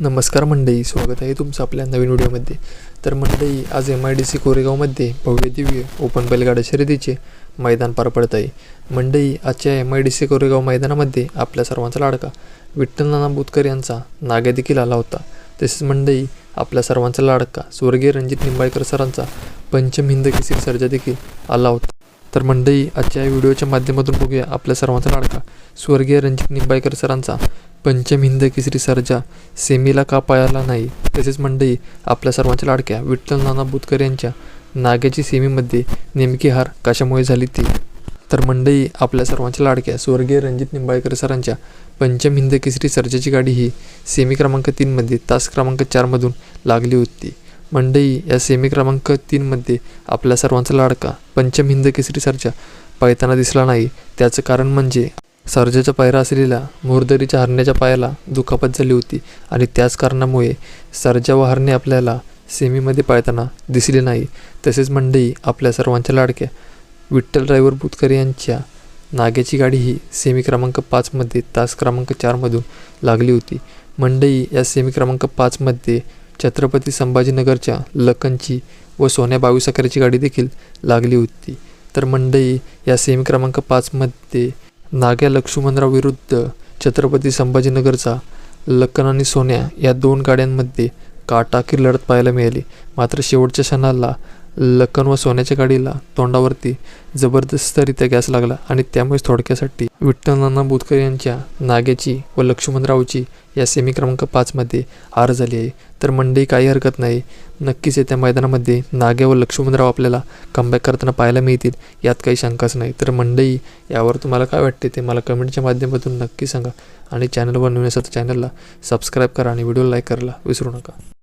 नमस्कार मंडई स्वागत आहे तुमचं आपल्या नवीन व्हिडिओमध्ये. तर मंडई आज एम आय डी सी कोरेगावमध्ये भव्य दिव्य ओपन बैलगाडा शर्यतीचे मैदान पार पडत आहे. मंडई आजच्या M I D C Koregaon मैदानामध्ये आपल्या सर्वांचा लाडका विठ्ठल नाना बुतकर यांचा नाग्या देखील आला होता. तसेच मंडई आपल्या सर्वांचा लाडका स्वर्गीय रणजित निंबाळकर सरांचा पंचम हिंद केसरी सर्जा देखील आला होता. तर मंडळी आजच्या या व्हिडिओच्या माध्यमातून बघूया आपल्या सर्वांचा लाडका स्वर्गीय रणजित निंबाळकर सरांचा. पंचम हिंद केसरी सर्जा सेमीला का पाळाला नाही? तसेच मंडळी आपल्या सर्वांच्या लाडक्या विठ्ठल नाना बुतकर यांच्या नाग्याची सेमीमध्ये नेमकी हार कशामुळे झाली ती? तर मंडळी आपल्या सर्वांच्या लाडक्या स्वर्गीय रणजित निंबाळकर सरांच्या पंचम हिंद केसरी सर्जाची गाडी ही सेमी क्रमांक तीनमध्ये तास क्रमांक चारमधून लागली होती. मंडई या सेमी क्रमांक तीनमध्ये आपल्या सर्वांचा लाडका पंचम हिंद केसरी सर्जा पळताना दिसला नाही. त्याचं कारण म्हणजे सर्जाचा पायरा असलेल्या मोरदरीच्या हरण्याच्या पायाला दुखापत झाली होती आणि त्याच कारणामुळे सर्जा व हरणे आपल्याला सेमीमध्ये पाळताना दिसले नाही. तसेच मंडई आपल्या सर्वांच्या लाडक्या विठ्ठल ड्रायव्हर बुतकर यांच्या नाग्याची गाडी ही सेमी क्रमांक पाचमध्ये तास क्रमांक चारमधून लागली होती. मंडई या सेमी क्रमांक पाचमध्ये छत्रपती संभाजीनगरच्या लखनची व सोन्या बावीस अकराची गाडी देखील लागली होती. तर मंडई या सेमी क्रमांक पाचमध्ये नाग्या लक्ष्मणराव विरुद्ध छत्रपती संभाजीनगरचा लखन आणि सोन्या या दोन गाड्यांमध्ये काटाकीर लढत पाहायला मिळाली. मात्र शेवटच्या क्षणाला लखन व सोन्याच्या गाडीला तोंडावरती जबरदस्तरित्या गॅस लागला आणि त्यामुळेच थोडक्यासाठी विठ्ठल नाना बुतकर यांच्या नागेची व लक्ष्मणरावची या सेमी क्रमांक पाचमध्ये हार झाली आहे. तर मंडई काही हरकत नाही. नक्कीच येत्या मैदानामध्ये नागे व लक्ष्मणराव आपल्याला कमबॅक करताना पाहायला मिळतील यात काही शंकाच नाही. तर मंडई यावर तुम्हाला काय वाटते ते मला कमेंटच्या माध्यमातून नक्की सांगा आणि चॅनलवर नवीन असेल तर चॅनलला सबस्क्राईब करा आणि व्हिडिओ लाईक करायला विसरू नका.